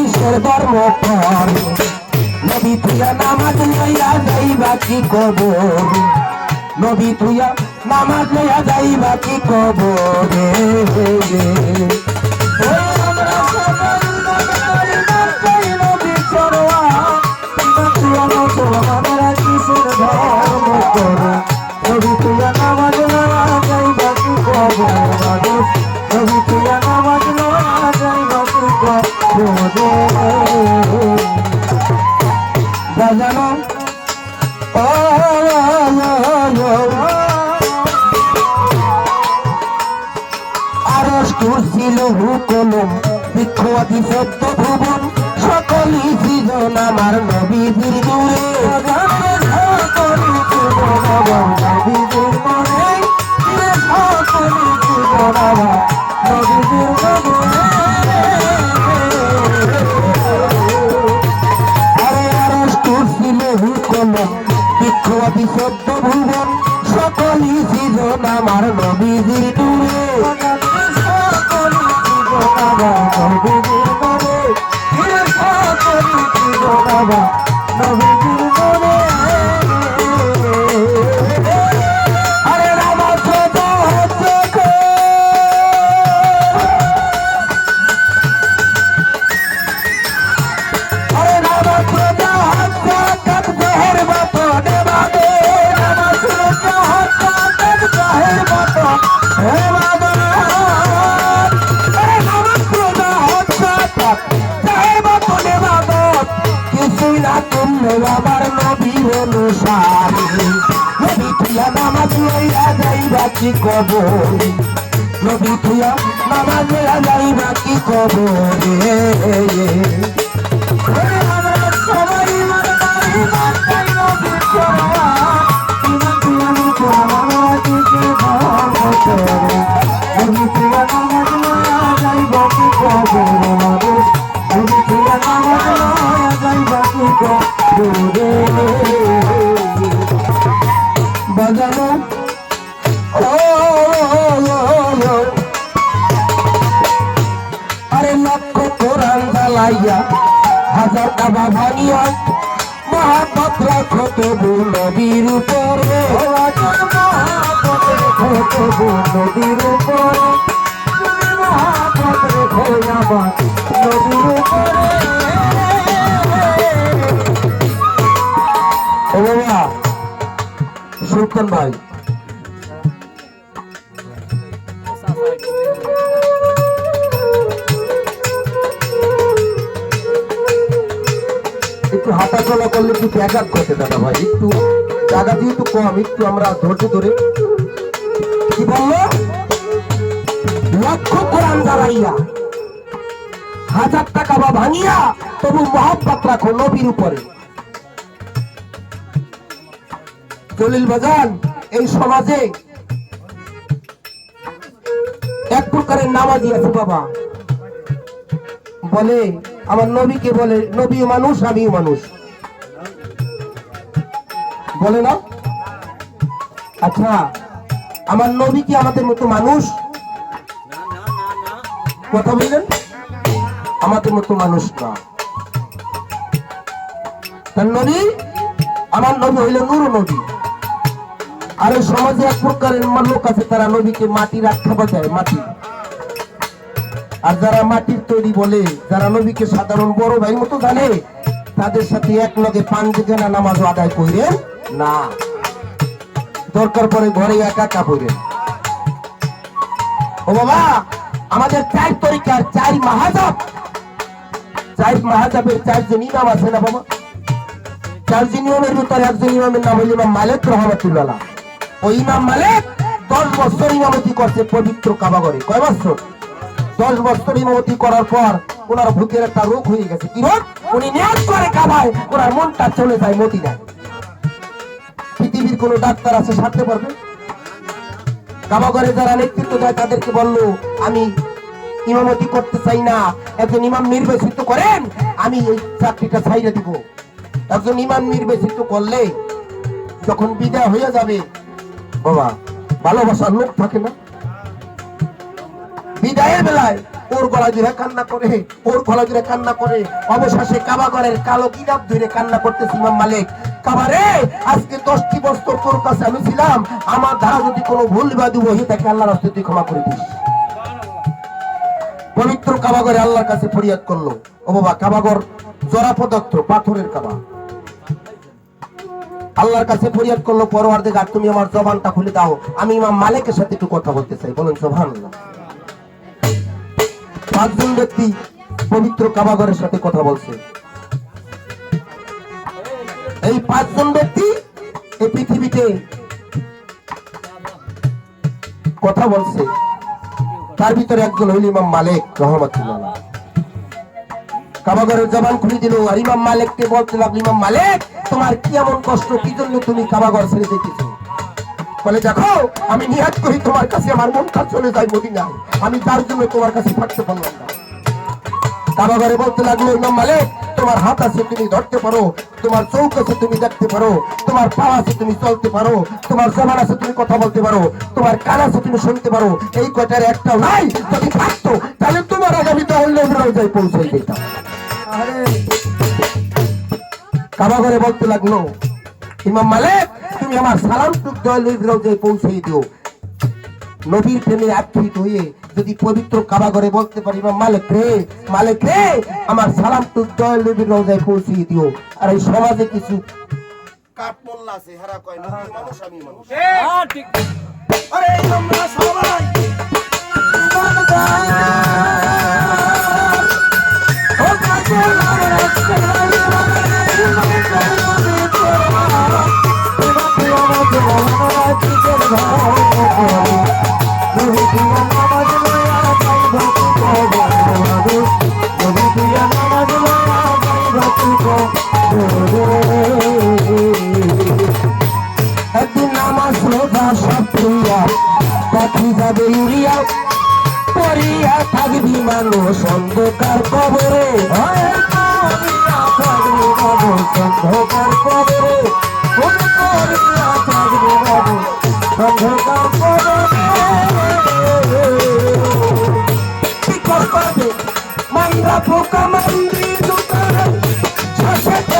কিসের ধর্ম কর নবী তুইয়া নামাজ লইয়া যাইবা কি কবর? নবী তুইয়া নামাজ লইয়া যাইবা কি কবর? বাজানো। ও আরস কুরসিল হুকলম বিক্ষতি সত্য ভুবন। সকলই সৃজন আমার নবীজির দূরে। কি কব নবী তুইয়া বাবা লইয়া যাইবা কি কবর বাজানো কাবা ভাঙিয়া মহাপত রাখো তবু নদীর উপরে। মহাপত রেখো তবু নদীর উপরে সুলতান ভাই চলা করলে একটু ব্যাঘাত ঘটে দাদা ভাই। একটু জায়গা যেহেতু কম, একটু আমরা ধৈর্য ধরে। কি বলল? লক্ষ কোরআন জ্বালাইয়া হাজার টাকা বা ভাঙিয়া তবু মহাব্বত রাখো নবীর উপরে। দলিল বাজান, এই সমাজে এক প্রকারের নামাজি আছে বাবা। বলে, আমার নবীকে বলে, নবী মানুষ আমি মানুষ। বলে না আচ্ছা আমার নবী কি আমাদের মতো মানুষ? কথা বললেন? আমাদের মতো মানুষ না। তার নবী, আমার নবী হইল নূর নবী। আর এই সমাজে এক প্রকারের লোক আছে, তারা নবীকে মাটির আখ্যাপা দেয় মাটি। আর যারা মাটির তৈরি বলে, যারা নবীকে সাধারণ বড় ভাই মতো জানে, তাদের সাথে এক লগে পান কেনা নামাজ আদায় করেন না। দরকার পরে ঘরে একা করেন ও বাবা, আমাদের চার তরিকার চার মাহাজাব। চার মাহাজাবের চারজন ইমাম আছে না বাবা? চারজন ইমামের ভিতরে একজন ইমামের নাম হইল ইমাম মালিক রহমতুল্লাহ। ওই ইমাম মালিক দশ বছর ইমামতি করছে পবিত্র কাবাগরে কয় বছর? দশ বছর ইমামতি করার পর ওনার ভূতের একটা রোগ হয়ে গেছে। কি রোগ? উনি নিয়োগ করে কাবায়, ওনার মনটা চলে যায় মদিনায়। পৃথিবীর কোন ডাক্তার আছে, সারতে পারবে? কাবাগরে যারা নেতৃত্ব দেয়, তাদেরকে বলল, আমি ইমামতি করতে চাই না। একজন ইমাম নির্বাচিত করেন, আমি এই চাকরিটা ছাইড়ে দিব। একজন ইমাম নির্বাচিত করলে যখন বিদায় হয়ে যাবে, বাবা, ভালোবাসার লোক থাকে না। বিদায়ের বেলায় ওর গলা ধরে কান্না করে, ওর গলা ধরে কান্না করে। অবশেষে কাবাগরের কালো কিনাব ধরে কান্না করতেছি ইমাম মালিক। কাবারে? আজকে দশটি বছর তোর কাছে আমি ছিলাম। আমার দ্বারা যদি কোনো ভুল বাদু হয়ে থাকে, আল্লাহর হস্তে তুই ক্ষমা করে দিস। পবিত্র কাবাগরে আল্লাহর কাছে ফরিয়াদ করল। ও বাবা, কাবাগর জরা পদার্থ, পাথরের কাবা। আল্লাহর কাছে ফরিয়াদ করল পরওয়ার দিকে তুমি আমার জবানটা খুলে দাও। আমি ইমাম মালিকের সাথে একটু কথা বলতে চাই। বলেন সোহানুল্লাহ পাঁচজন ব্যক্তি পবিত্র কাবাগরের সাথে কথা বলছে। এই পাঁচজন ব্যক্তি এই পৃথিবীতে কথা বলছে। তার ভিতরে একজন হইল ইমাম মালিক, রহমতুল্লাহ কাবাগরের জবান খুলে দিল, আর ইমাম মালিককে বলতে লাগল, ইমাম মালিক, তোমার কি এমন কষ্ট? কি জন্য তুমি কাবাগর ছেড়ে দিতেছো? বলে, দেখো, আমি নিহাত করি, তোমার কাছে আমার মন মনটা চলে যায় মদিনায়। আমি তার জন্য তোমার কাছে থাকতে পারলাম না। কাবাগরে বলতে লাগল, ইমাম মালিক তোমার হাত আছে তুমি ধরতে পারো। তোমার চৌক আছে তুমি দেখতে পারো। তোমার পা আছে তুমি চলতে পারো। তোমার জবান আছে তুমি কথা বলতে পারো। তোমার কান আছে তুমি শুনতে পারো। এই কয়টার একটাও নাই যদি থাকতো তাহলে তোমার আগামীতে অন্য যাই পৌঁছে দিতাম কাবাগরে বলতে লাগল ইমাম মালিক তুমি আমার সালাম টুক রোজে পৌঁছে দিও। নবীর প্রেমে আখ্যিত হয়ে যদি পবিত্র কাবাগরে বলতে পারি মালিক রে মালিক রে আমার সালাম তো জয় নবীর রোজায় পৌঁছিয়ে দিও। আর এই সমাজে কিছু কাঠ মোল্লা আছে হেরা কয় নবী মানুষ আমি মানুষ। আরে আমরা সবাই। একদিন আমার শ্রোতা সব প্রিয়া পাখি যাবে উড়িয়া পড়িয়া থাকবি মানুষ অন্ধকার কবরে। থাকবি মানুষ অন্ধকার কবরে। থাকবি মানুষ অন্ধকার কবরে। কি করবে মাইরা পোকা মাইরি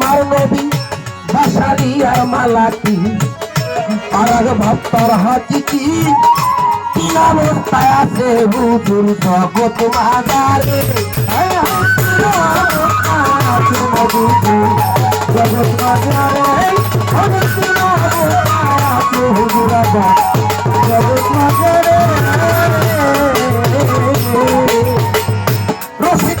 আমার নবী বাসারি আর মালাকি আর ভক্তর হাতি কি অবস্থায় আছে হুজুর রসিক